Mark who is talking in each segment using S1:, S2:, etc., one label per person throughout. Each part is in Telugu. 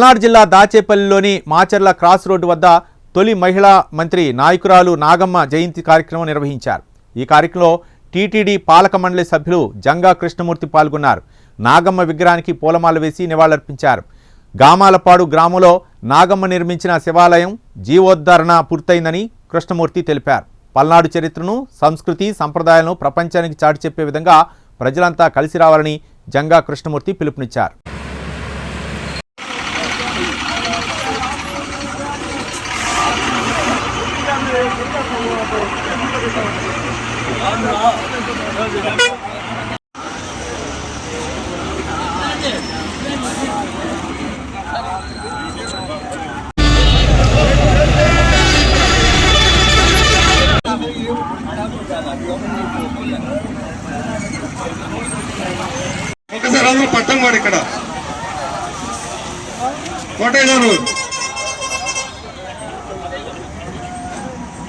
S1: పల్నాడు జిల్లా దాచేపల్లిలోని మాచర్ల క్రాస్ రోడ్డు వద్ద తొలి మహిళా మంత్రి నాయకురాలు నాగమ్మ జయంతి కార్యక్రమం నిర్వహించారు. ఈ కార్యక్రమంలో టీటీడీ పాలక మండలి సభ్యులు జంగా కృష్ణమూర్తి పాల్గొన్నారు. నాగమ్మ విగ్రహానికి పూలమాల వేసి నివాళులర్పించారు. గామాలపాడు గ్రామంలో నాగమ్మ నిర్మించిన శివాలయం జీవోద్ధరణ పూర్తయిందని కృష్ణమూర్తి తెలిపారు. పల్నాడు చరిత్రను సంస్కృతి సంప్రదాయాలను ప్రపంచానికి చాటి చెప్పే విధంగా ప్రజలంతా కలిసి రావాలని జంగా కృష్ణమూర్తి పిలుపునిచ్చారు.
S2: ఒకసారి అందరూ పట్టం కూడా ఇక్కడ. కోటయ్య గారు.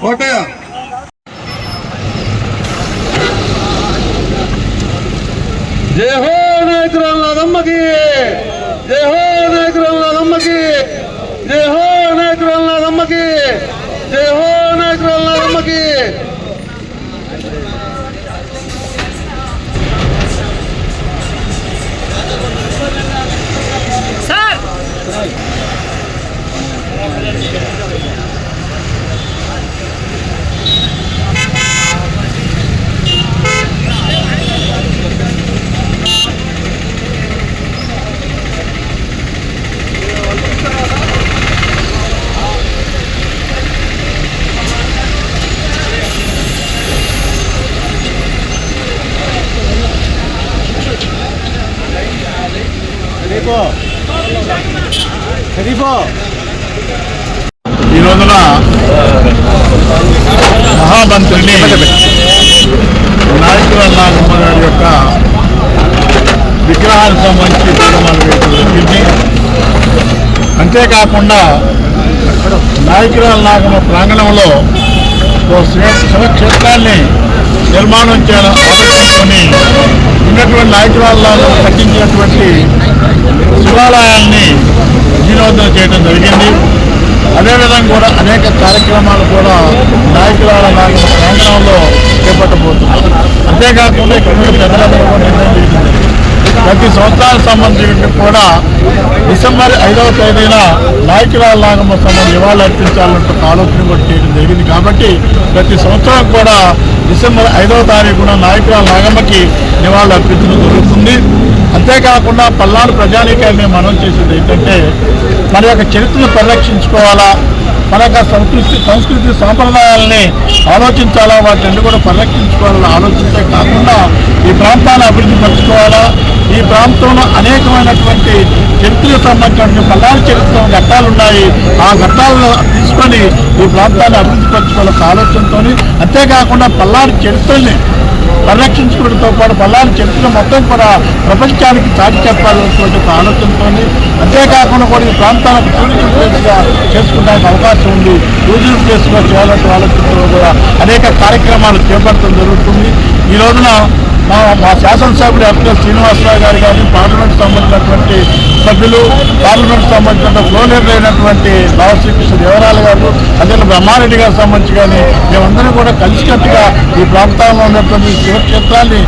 S2: కోటయ్య. జై హో నాయకురాల జై హో నాయకురాల జై హో నాయకురాల నమ్మకి జై హో నాయకురాల నమ్మకి
S3: ఈ రోజున మహామంత్రిని నాయకుల నాగమ్మ యొక్క విగ్రహానికి సంబంధించి తీర్మానం వేయడం జరిగింది. అంతేకాకుండా నాయకురాల నాగమ్మ ప్రాంగణంలో ఓ శివక్షేత్రాన్ని నిర్మాణం చేయాలని ఆలోచించుకొని ఉన్నటువంటి నాయకురాలను కట్టించినటువంటి శివాలయాన్ని జీర్ణోద్ధరణ చేయడం జరిగింది. అదేవిధంగా కూడా అనేక కార్యక్రమాలు కూడా నాయకుల ప్రాంగణంలో చేపట్టబోతున్నారు అంతేకాకుండా ఇక్కడ పెద్దలందరూ కూడా నిర్ణయం ప్రతి సంవత్సరానికి సంబంధించి కూడా డిసెంబర్ ఐదవ తేదీన నాయకురాల నాగమ్మ సంబంధం నివాళులు అర్పించాలంటే ఆలోచన కూడా చేయడం జరిగింది. కాబట్టి ప్రతి సంవత్సరం కూడా డిసెంబర్ ఐదవ తారీఖున నాయకురాల నాగమ్మకి నివాళులు అర్పించడం జరుగుతుంది. అంతేకాకుండా పల్నాడు ప్రజానీకాన్ని మనం చేసేది ఏంటంటే మన యొక్క చరిత్రను పరిరక్షించుకోవాలా మన యొక్క సంస్కృతి సంస్కృతి సాంప్రదాయాలని ఆలోచించాలా వాటిని కూడా పరిరక్షించుకోవాలని ఆలోచించే కాకుండా ఈ ప్రాంతాన్ని అభివృద్ధి పరచుకోవాలా. ఈ ప్రాంతంలో అనేకమైనటువంటి చరిత్రకు సంబంధించిన పల్నాడు చరిత్ర ఘట్టాలు ఉన్నాయి. ఆ ఘట్టాలను తీసుకొని ఈ ప్రాంతాన్ని అభివృద్ధి పరచుకోవాలన్న ఆలోచనతో అంతేకాకుండా పల్లారి చరిత్రని పరిరక్షించుకోవడంతో పాటు పల్లారి చరిత్ర మొత్తం కూడా ప్రపంచానికి చాటి చెప్పాలనేటువంటి ఒక ఆలోచనతో అంతేకాకుండా కూడా ఈ ప్రాంతాలకు టూరిజం ప్లేస్గా చేసుకోవడానికి అవకాశం ఉంది. టూరిజం ప్లేస్గా చేయాలంటే ఆలోచనతో కూడా అనేక కార్యక్రమాలు చేపట్టడం జరుగుతుంది. ఈ రోజున మా మా శాసనసభ్యుడు ఎఫ్ఎస్ శ్రీనివాసరావు గారు కానీ పార్లమెంట్ సంబంధించినటువంటి సభ్యులు పార్లమెంట్ సంబంధించిన ఫ్లోనర్ అయినటువంటి బాలశ్రీకృష్ణ శ్రీకృష్ణ గారు అదే బ్రహ్మారెడ్డి గారికి సంబంధించి కానీ మేమందరం కూడా కలిసికట్టుగా ఈ ప్రాంతంలో ఉన్నటువంటి శివక్షేత్రాన్ని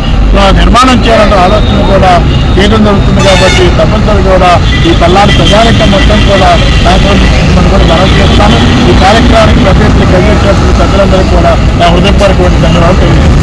S3: నిర్మాణం చేయాలన్న ఆలోచన కూడా చేయడం జరుగుతుంది కాబట్టి తప్పనిసరి కూడా ఈ పల్లాడు ప్రజానికం మొత్తం కూడా నాకు కూడా మనం చేస్తాను ఈ కార్యక్రమానికి ప్రతి కలిగినటువంటి ప్రజలందరికీ కూడా నా హృదయపూర్వకమైన ధన్యవాదాలు తెలియజేస్తాను